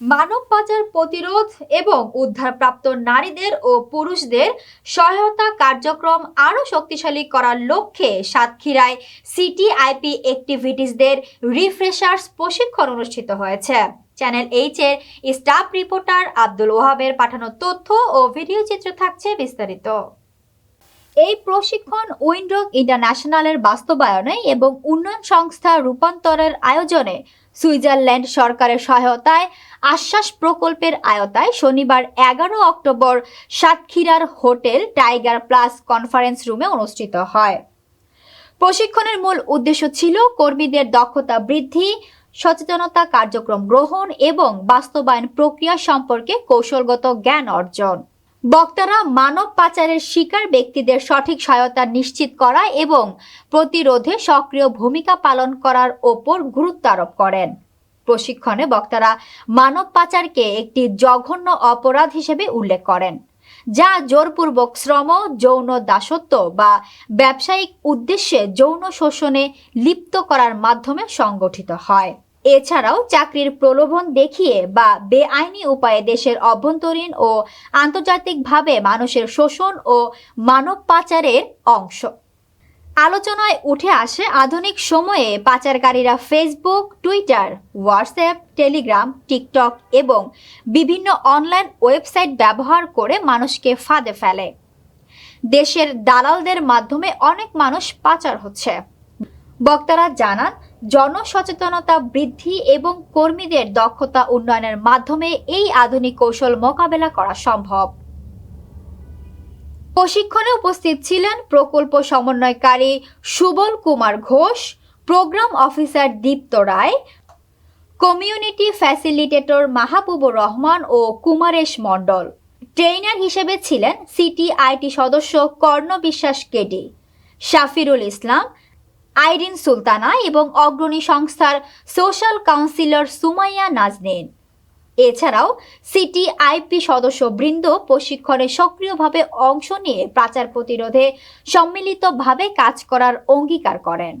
মানব পাচার প্রতিরোধ এবং উদ্ধারপ্রাপ্ত নারীদের ও পুরুষদের সহায়তা কার্যক্রম আরও শক্তিশালী করার লক্ষ্যে সাতক্ষীরায় সিটিআইপি অ্যাক্টিভিটিসদের রিফ্রেশার্স প্রশিক্ষণ অনুষ্ঠিত হয়েছে। চ্যানেল এইচ এর স্টাফ রিপোর্টার আব্দুল ওহাবের পাঠানো তথ্য ও ভিডিও চিত্র থাকছে বিস্তারিত। এই প্রশিক্ষণ উইন্ডোক ইন্টারন্যাশনালের বাস্তবায়নে এবং উন্নয়ন সংস্থা রূপান্তরের আয়োজনে সুইজারল্যান্ড সরকারের সহায়তায় আশ্বাস প্রকল্পের আয়তায় শনিবার এগারো অক্টোবর সাতক্ষীরার হোটেল টাইগার প্লাস কনফারেন্স রুমে অনুষ্ঠিত হয়। প্রশিক্ষণের মূল উদ্দেশ্য ছিল কর্মীদের দক্ষতা বৃদ্ধি, সচেতনতা কার্যক্রম গ্রহণ এবং বাস্তবায়ন প্রক্রিয়া সম্পর্কে কৌশলগত জ্ঞান অর্জন। বক্তারা মানব পাচারের শিকার ব্যক্তিদের সঠিক সহায়তা নিশ্চিত করা এবং প্রতিরোধে সক্রিয় ভূমিকা পালন করার ওপর গুরুত্ব আরোপ করেন। প্রশিক্ষণে বক্তারা মানব পাচারকে একটি জঘন্য অপরাধ হিসেবে উল্লেখ করেন, যা জোরপূর্বক শ্রম, যৌন দাসত্ব বা ব্যবসায়িক উদ্দেশ্যে যৌন শোষণে লিপ্ত করার মাধ্যমে সংগঠিত হয়। এছাড়াও চাকরির প্রলোভন দেখিয়ে বা বেআইনি উপায়ে দেশের অভ্যন্তরীণ ও আন্তর্জাতিকভাবে মানুষের শোষণ ও মানব পাচারের অংশ। আলোচনায় উঠে আসে আধুনিক সময়ে পাচারকারীরা Facebook Twitter WhatsApp Telegram TikTok এবং বিভিন্ন অনলাইন ওয়েবসাইট ব্যবহার করে মানুষকে ফাঁদে ফেলে। দেশের দালালদের মাধ্যমে অনেক মানুষ পাচার হচ্ছে। বক্তারা জানান জনসচেতনতা বৃদ্ধি এবং কর্মীদের দক্ষতা উন্নয়নের মাধ্যমে এই আধুনিক কৌশল মোকাবেলা করা সম্ভব। প্রশিক্ষণে উপস্থিত ছিলেন প্রকল্প সমন্বয়কারী Subal Kumar Ghosh, programme officer Dipta Roy, community facilitator Mahbubur Rahman ও কুমারেশ মণ্ডল। ট্রেইনার হিসেবে ছিলেন সিটি আইটি সদস্য কর্ণ বিশ্বাস কেডি, শাফিরুল ইসলাম আইরিন সুলতানা এবং অগ্রণী সংস্থার সোশ্যাল কাউন্সিলর সুমাইয়া নাজনেন। এছাড়াও সিটি আইপি সদস্য বৃন্দ প্রশিক্ষণে সক্রিয়ভাবে অংশ নিয়ে পাচার প্রতিরোধে সম্মিলিতভাবে কাজ করার অঙ্গীকার করেন।